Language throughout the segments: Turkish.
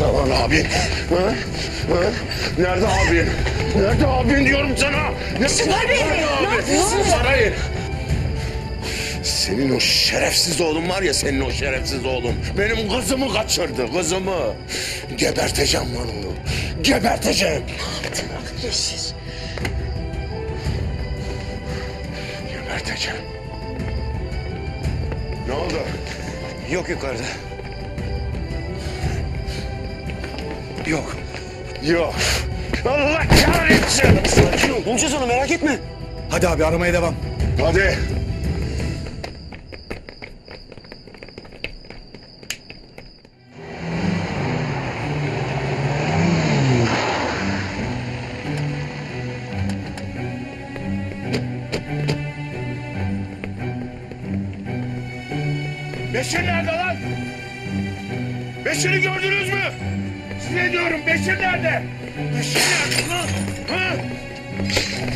Nerede lan? Ha? Ha? Nerede abin? Nerede abin diyorum sana? Nerede Ne abin? yapıyorsun? Sarayı. Senin o şerefsiz oğlun var ya senin o şerefsiz oğlun. Benim kızımı kaçırdı kızımı. Geberteceğim lan onu. Geberteceğim. Beşir. Geberteceğim. Ne oldu? Yok yukarıda. Yok. Yok. Allah kahretsin. Sakin ol. Bulacağız onu merak etme. Hadi abi aramaya devam. Hadi. Beşir nerede lan? Beşir'i gördünüz mü? Size diyorum Beşir nerede? Beşir nerede lan? Ha?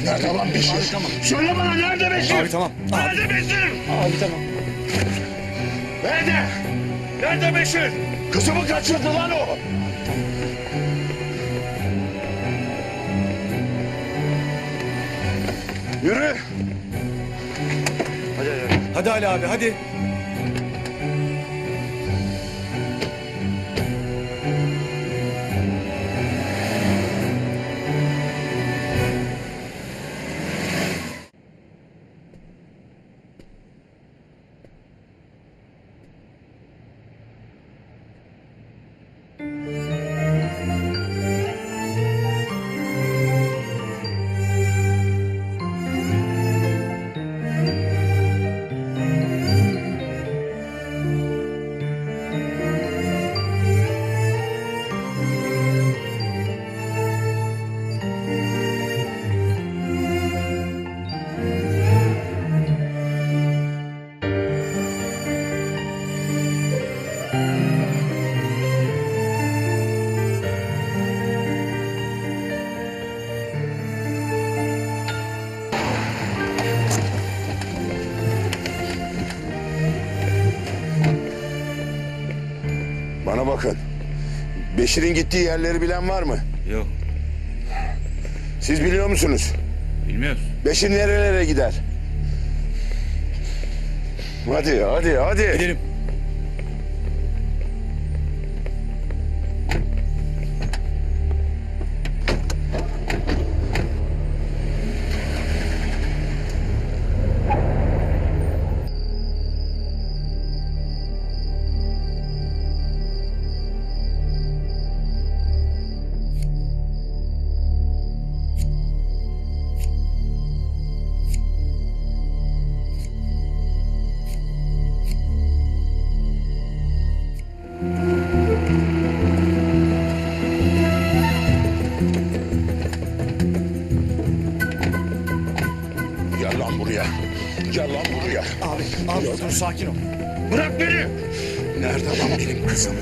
Nerede lan Beşir? Abi tamam. Söyle bana nerede Beşir? Abi tamam. Nerede Beşir? Abi tamam. Nerede? Nerede Beşir? Kızımı kaçırdı lan o. Yürü. Hadi hadi. Hadi Ali abi hadi. Bana bakın. Beşir'in gittiği yerleri bilen var mı? Yok Siz biliyor musunuz? bilmiyoruz. Beşir nerelere gider? Hadi, hadi, hadi. Gidelim. Gel lan buraya. Gel lan buraya. Abi, abi dur sakin ol. Bırak beni. Nerede lan benim kızım?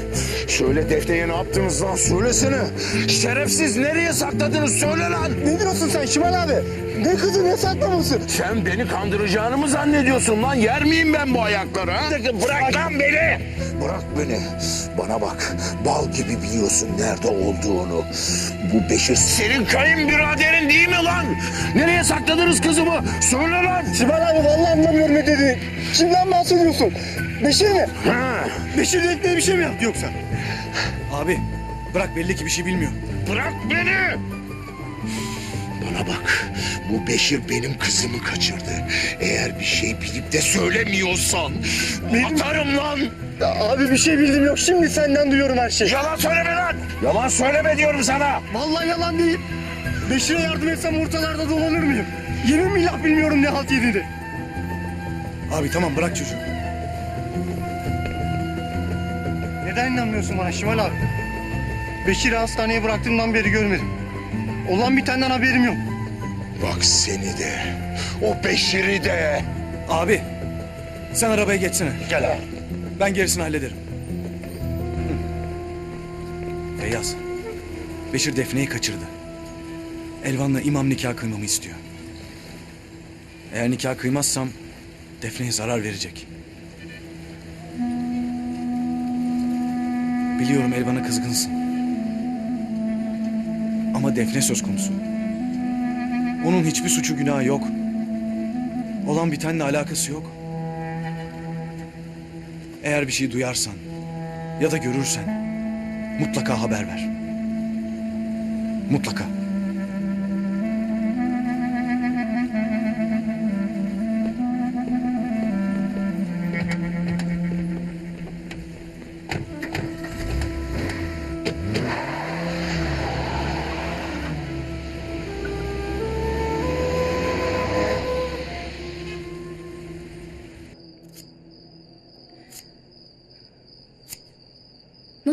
Söyle Defne'ye ne yaptınız lan? Söylesene. Şerefsiz nereye sakladınız? Söyle lan. Ne diyorsun sen Şimal abi? Ne kızı ne saklaması? Sen beni kandıracağını mı zannediyorsun lan? Yer miyim ben bu ayakları ha? Bırak lan beni. Bırak beni. Bana bak. Bal gibi biliyorsun nerede olduğunu. Bu Beşir senin kayınbiraderin değil mi lan? Nereye sakladınız kızımı? Söyle lan. Şimal abi vallahi anlamıyorum ne dedi. Kimden bahsediyorsun? Beşir mi? Ha, Beşir ekmeğe bir şey mi yaptı yoksa? Abi bırak belli ki bir şey bilmiyor. bırak beni. Bana bak. Bu Beşir benim kızımı kaçırdı. Eğer bir şey bilip de söylemiyorsan atarım lan. Ya abi bir şey bildim yok. Şimdi senden duyuyorum her şeyi. Yalan söyleme lan. Yalan söyleme diyorum sana. Vallahi yalan değil. Beşir'e yardım etsem ortalarda dolanır mıyım? Yemin billah bilmiyorum ne halt yediğini. Abi tamam bırak çocuğu. Neden inanmıyorsun bana Şimal abi? Beşir'i hastaneye bıraktığımdan beri görmedim. Olan bitenden haberim yok. Bak seni de, o Beşir'i de. Abi sen arabaya geçsene. Gel abi. Ben gerisini hallederim. Hı. Feyyaz. Beşir Defne'yi kaçırdı. Elvan'la imam nikah kıymamı istiyor. Eğer nikah kıymazsam Defne'ye zarar verecek. Biliyorum Elvan'a kızgınsın. Defne söz konusu. Onun hiçbir suçu günahı yok. Olan bitenle alakası yok. Eğer bir şey duyarsan ya da görürsen mutlaka haber ver. Mutlaka.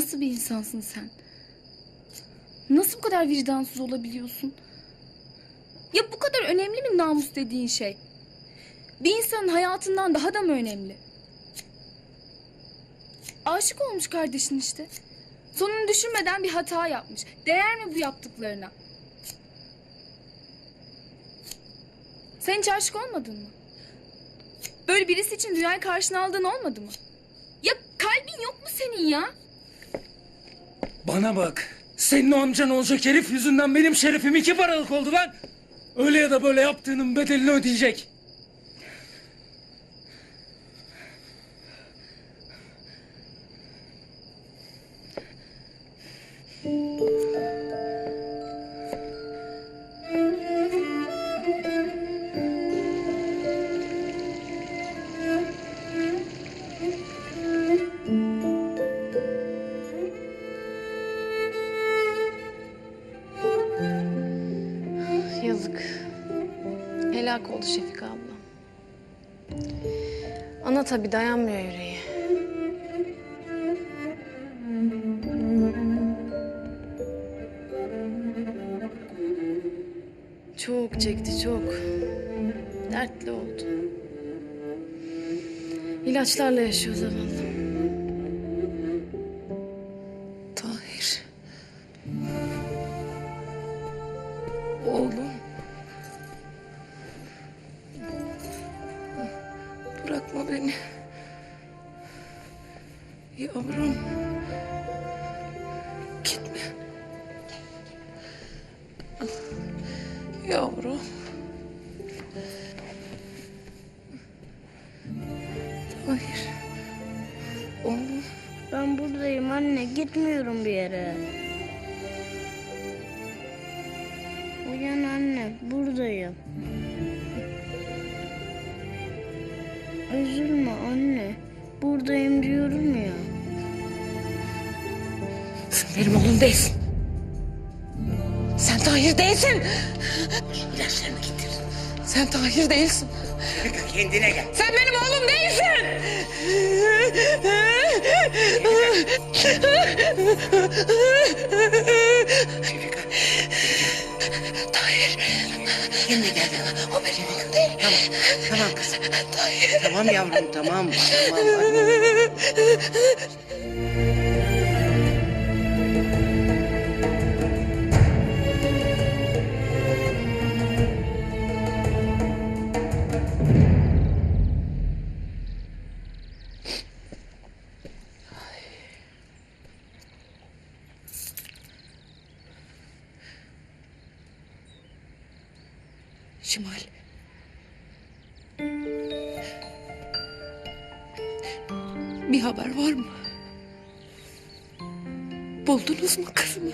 Nasıl bir insansın sen? Nasıl bu kadar vicdansız olabiliyorsun? Ya bu kadar önemli mi namus dediğin şey? Bir insanın hayatından daha da mı önemli? Aşık olmuş kardeşin işte. Sonunu düşünmeden bir hata yapmış. Değer mi bu yaptıklarına? Sen hiç aşık olmadın mı? Böyle birisi için dünyayı karşına aldığın olmadı mı? Ya kalbin yok mu senin ya? Bana bak. Senin o amcan olacak herif yüzünden benim şerefim iki paralık oldu lan. Öyle ya da böyle yaptığının bedelini ödeyecek. Helak oldu Şefika abla. Ana tabii dayanmıyor yüreği. Çok çekti çok. Dertli oldu. İlaçlarla yaşıyor zavallı. Gitme. Yavrum. Tahir. Oğlum. Ben buradayım anne. Gitmiyorum bir yere. Uyan anne. Buradayım. Üzülme anne. Buradayım diyorum ya. Benim oğlum değilsin. Sen Tahir değilsin. İlaçlarını getir. Sen Tahir değilsin. Kendine gel. Sen benim oğlum değilsin. Tahir. Kendine gel. O benim oğlum değil. Tamam. Tamam kızım. Tahir. Tamam yavrum tamam. Tamam. Şimal. Bir haber var mı? Buldunuz mu kızımı?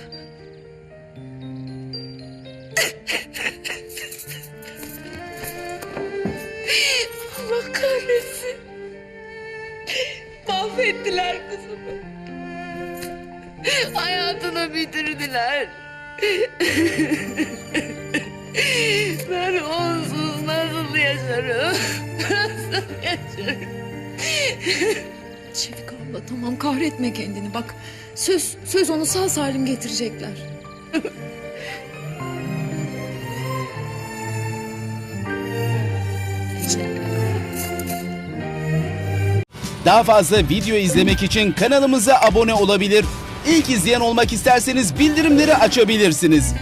Allah kahretsin. Mahvettiler kızımı. Hayatını bitirdiler. Yaşarım? Nasıl abla tamam kahretme kendini bak. Söz söz onu sağ salim getirecekler. Daha fazla video izlemek için kanalımıza abone olabilir. İlk izleyen olmak isterseniz bildirimleri açabilirsiniz.